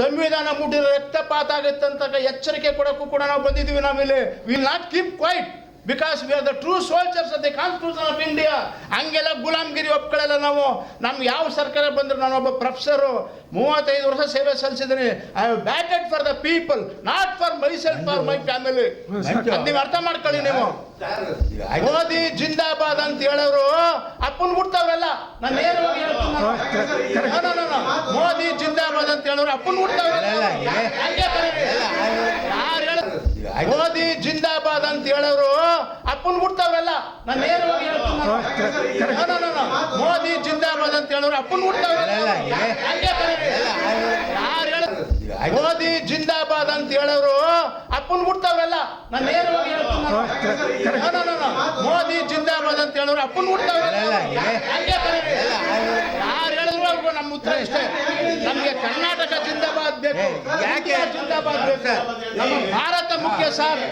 ಸಂವಿಧಾನ ಮುಟ್ಟಿದ ರಕ್ತಪಾತ ಆಗುತ್ತೆ ಅಂತ ಎಚ್ಚರಿಕೆ ಕೊಡೋಕ್ಕೂ ಕೂಡ ನಾವು ಬಂದಿದ್ದೀವಿ ನಾವಿಲ್ಲಿ. Will not keep quiet because we are the true soldiers of the constitution of India ಹಂಗೆಲ್ಲ ಗುಲಾಮ್ಗಿರಿ ಒಪ್ಕೊಳ್ಳಲ್ಲ ನಾವು. ನಮ್ಗೆ ಯಾವ ಸರ್ಕಾರ ಬಂದ್ರು ನಾನೊಬ್ಬ ಪ್ರೊಫೆಸರು. ಮೂವತ್ತೈದು ವರ್ಷ ಸೇವೆ ಸಲ್ಲಿಸಿದ್ದೀನಿ. I have batted for the people not for my self for my family ನೀವು ಅರ್ಥ ಮಾಡ್ಕೊಳ್ಳಿ ನೀವು. ಮೋದಿ ಜಿಂದಾಬಾದ್ ಅಂತ ಹೇಳೋರು ಅಪ್ಪನ್ ಬಿಡ್ತಾವ್ರಲ್ಲ ನಾನು ಮೋದಿ ಜಿಂದಾಬಾದ್ ಅಂತ ಹೇಳಿದ್ರೆ ಅಪ್ಪನ್ ಮೋದಿ ಜಿಂದಾಬಾದ್ ಅಂತ ಹೇಳೋರು ಅಪ್ಪನ್ ಬಿಡ್ತಾವ್ರಲ್ಲ ನಾನು ನೇರವಾಗಿ. ಮೋದಿ ಜಿಂದಾಬಾದ್ ಅಂತ ಹೇಳೋರು ಅಪ್ಪನ್ ಬಿಡ್ತಾವ್ರಲ್ಲ ಮೋದಿ ಜಿಂದಾಬಾದ್ ಅಂತ ಹೇಳೋರು ಅಪ್ಪನ್ ಬಿಡ್ತಾವ್ರಲ್ಲ ನಾನು ನೇರವಾಗಿ. ಮೋದಿ ಜಿಂದಾಬಾದ್ ಅಂತ ಹೇಳೋರು ಅಪ್ಪನ್ ಬಿಡ್ತಾವ್ರಲ್ಲ ಉತ್ತರ ಇಷ್ಟೇ. ನಮಗೆ ಕರ್ನಾಟಕ ಜಿಂದಾಬಾದ್ ಬೇಕು. ಯಾಕೆ? ಜಿಂದಾಬಾದ್ ಬೇಕು. ನಮ್ಮ ಭಾರತ ಮುಖ್ಯ ಸರ್.